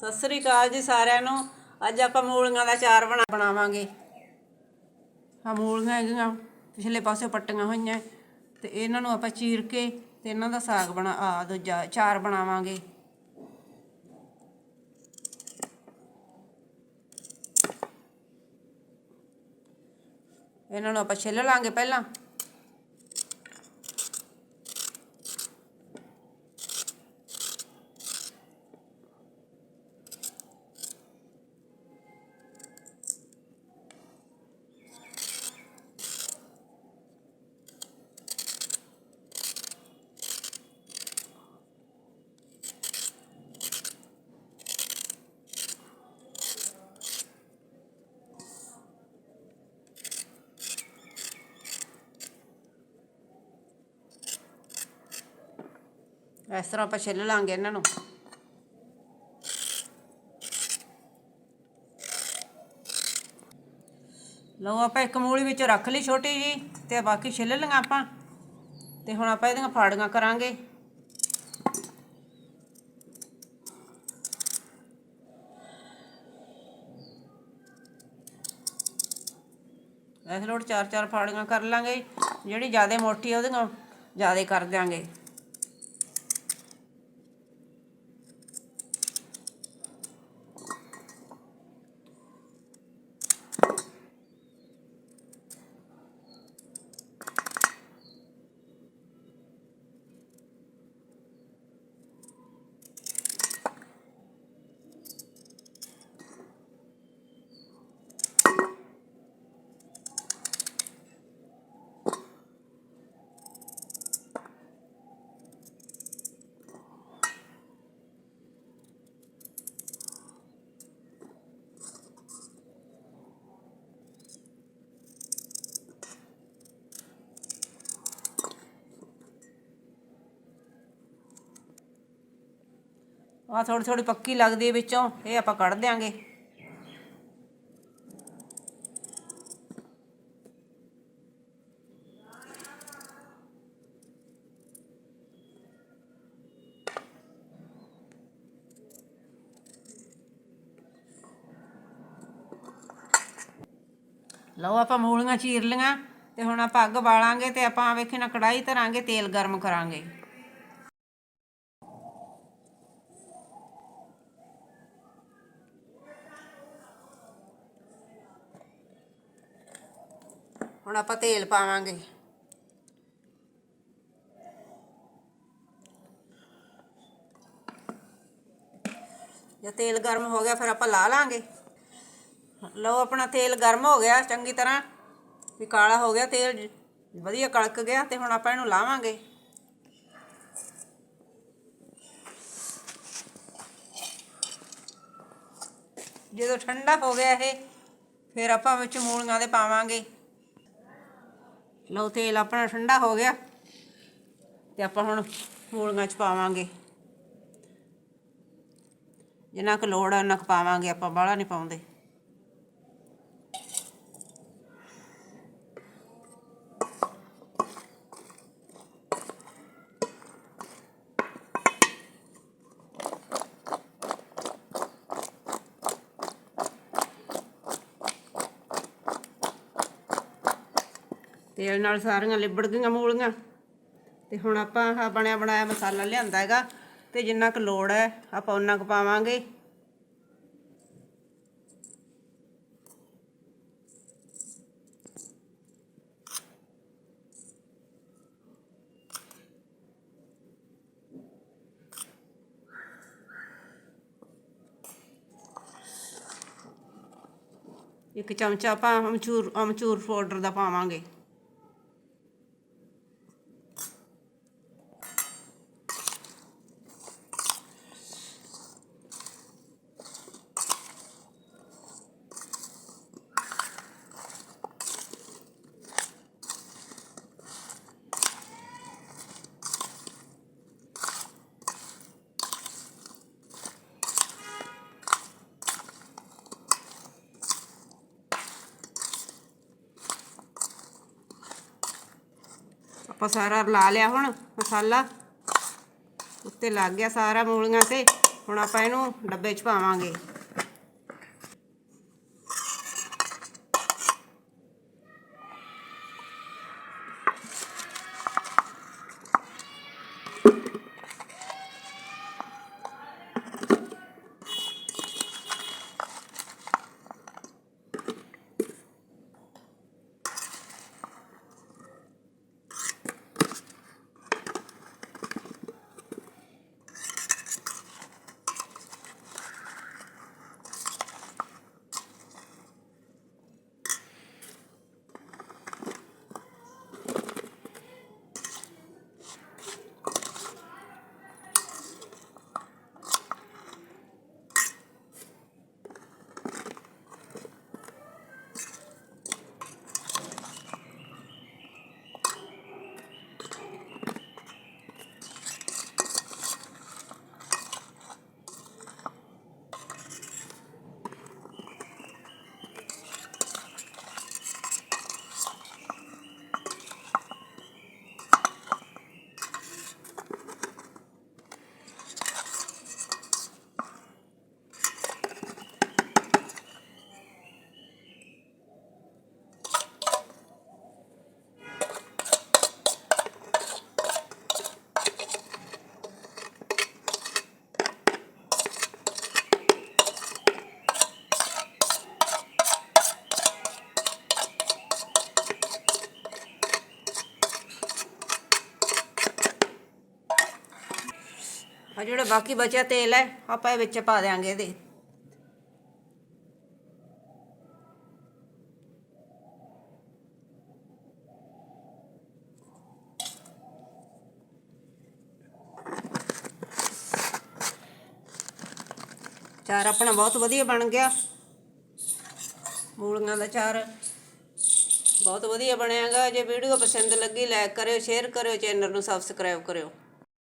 ਸਤਿ ਸ੍ਰੀ ਅਕਾਲ ਜੀ ਸਾਰਿਆਂ ਨੂੰ। ਅੱਜ ਆਪਾਂ ਮੂਲੀਆਂ ਦਾ ਚਾਰ ਬਣਾ ਬਣਾਵਾਂਗੇ। ਆ ਮੂਲੀਆਂ ਹੈਗੀਆਂ, ਪਿਛਲੇ ਪਾਸੇ ਪੱਟੀਆਂ ਹੋਈਆਂ ਤੇ ਇਹਨਾਂ ਨੂੰ ਆਪਾਂ ਚੀਰ ਕੇ ਤੇ ਇਹਨਾਂ ਦਾ ਸਾਗ ਬਣਾ ਆ ਦੂਜਾ ਚਾਰ ਬਣਾਵਾਂਗੇ। ਇਹਨਾਂ ਨੂੰ ਆਪਾਂ ਛਿੱਲ ਲਾਂਗੇ ਪਹਿਲਾਂ। ਇਸ ਤਰ੍ਹਾਂ ਆਪਾਂ ਛਿੱਲ ਲਾਂਗੇ ਇਹਨਾਂ ਨੂੰ। ਲਓ ਆਪਾਂ ਇੱਕ ਮੂਲੀ ਵਿੱਚ ਰੱਖ ਲਈ ਛੋਟੀ ਜੀ ਤੇ ਬਾਕੀ ਛਿੱਲ ਲਈਆਂ ਆਪਾਂ। ਤੇ ਹੁਣ ਆਪਾਂ ਇਹਦੀਆਂ ਫਾੜੀਆਂ ਕਰਾਂਗੇ। ਇਸ ਲੋਟ ਚਾਰ ਚਾਰ ਫਾੜੀਆਂ ਕਰ ਲਾਂਗੇ। ਜਿਹੜੀ ਜ਼ਿਆਦਾ ਮੋਟੀ ਆ, ਉਹਦੀਆਂ ਜ਼ਿਆਦਾ ਕਰ ਦਿਆਂਗੇ। ਆ ਥੋੜੀ ਥੋੜੀ ਪੱਕੀ ਲੱਗਦੀ ਹੈ ਵਿੱਚੋਂ, ਇਹ ਆਪਾਂ ਕੱਢ ਦਿਆਂਗੇ। ਲਓ ਆਪਾਂ ਮੂਲੀਆਂ ਚੀਰ ਲੀਆਂ, ਤੇ ਹੁਣ ਆਪਾਂ ਅੱਗ ਬਾਲਾਂਗੇ ਤੇ ਆਪਾਂ ਵੇਖੇ ਨਾ ਕੜਾਈ ਧਰਾਂਗੇ, ਤੇਲ ਗਰਮ ਕਰਾਂਗੇ। ਹੁਣ ਆਪਾਂ ਤੇਲ ਪਾਵਾਂਗੇ। ਜੇ ਤੇਲ ਗਰਮ ਹੋ ਗਿਆ, ਫਿਰ ਆਪਾਂ ਲਾ ਲਾਂਗੇ। ਲਓ, ਆਪਣਾ ਤੇਲ ਗਰਮ ਹੋ ਗਿਆ, ਚੰਗੀ ਤਰ੍ਹਾਂ। ਵੀ ਕਾਲਾ ਹੋ ਗਿਆ ਤੇਲ, ਵਧੀਆ ਕੜਕ ਗਿਆ ਤੇ ਹੁਣ ਆਪਾਂ ਇਹਨੂੰ ਲਾਵਾਂਗੇ। ਜਦੋਂ ਠੰਡਾ ਹੋ ਗਿਆ ਇਹ, ਫਿਰ ਆਪਾਂ ਵਿੱਚ ਮੂਲੀਆਂ ਦੇ ਪਾਵਾਂਗੇ। ਲਓ ਤੇਲ ਆਪਣਾ ਠੰਡਾ ਹੋ ਗਿਆ ਤੇ ਆਪਾਂ ਹੁਣ ਮੂਲੀਆਂ ਚ ਪਾਵਾਂਗੇ। ਜਿੰਨਾ ਕੁ ਲੋੜ ਹੈ ਉਹਨਾਂ ਕੁ ਪਾਵਾਂਗੇ, ਆਪਾਂ ਬਾਹਲਾ ਨਹੀਂ ਪਾਉਂਦੇ। ਤੇਲ ਨਾਲ ਸਾਰੀਆਂ ਲਿਬੜ ਗਈਆਂ ਮੂਲੀਆਂ। ਤੇ ਹੁਣ ਆਪਾਂ ਆਹ ਬਣਿਆ ਬਣਾਇਆ ਮਸਾਲਾ ਲਿਆਂਦਾ ਹੈਗਾ। ਤੇ ਜਿੰਨਾ ਕੁ ਲੋੜ ਹੈ, ਆਪਾਂ ਉਹਨਾਂ ਕੁ ਪਾਵਾਂਗੇ। ਇੱਕ ਚਮਚਾ ਆਪਾਂ ਅਮਚੂਰ ਅਮਚੂਰ ਪਾਊਡਰ ਦਾ ਪਾਵਾਂਗੇ। ਆਪਾਂ ਸਾਰਾ ਲਾ ਲਿਆ ਹੁਣ ਮਸਾਲਾ। ਉੱਤੇ ਲੱਗ ਗਿਆ ਸਾਰਾ ਮੂਲੀਆਂ ਤੇ। ਹੁਣ ਆਪਾਂ ਇਹਨੂੰ ਡੱਬੇ 'ਚ ਪਾਵਾਂਗੇ। ਆ ਜਿਹੜਾ ਬਾਕੀ ਬਚਿਆ ਤੇਲ ਹੈ, ਆਪਾਂ ਇਹ ਵਿੱਚ ਪਾ ਦਿਆਂਗੇ ਇਹਦੇ। ਚਾਰ ਆਪਣਾ ਬਹੁਤ ਵਧੀਆ ਬਣ ਗਿਆ। ਮੂਲੀਆਂ ਦਾ ਚਾਰ ਬਹੁਤ ਵਧੀਆ ਬਣਿਆਗਾ। ਜੇ ਵੀਡੀਓ ਪਸੰਦ ਲੱਗੀ ਲਾਈਕ ਕਰਿਓ ਸ਼ੇਅਰ ਕਰਿਓ ਚੈਨਲ ਨੂੰ ਸਬਸਕ੍ਰਾਈਬ ਕਰਿਓ।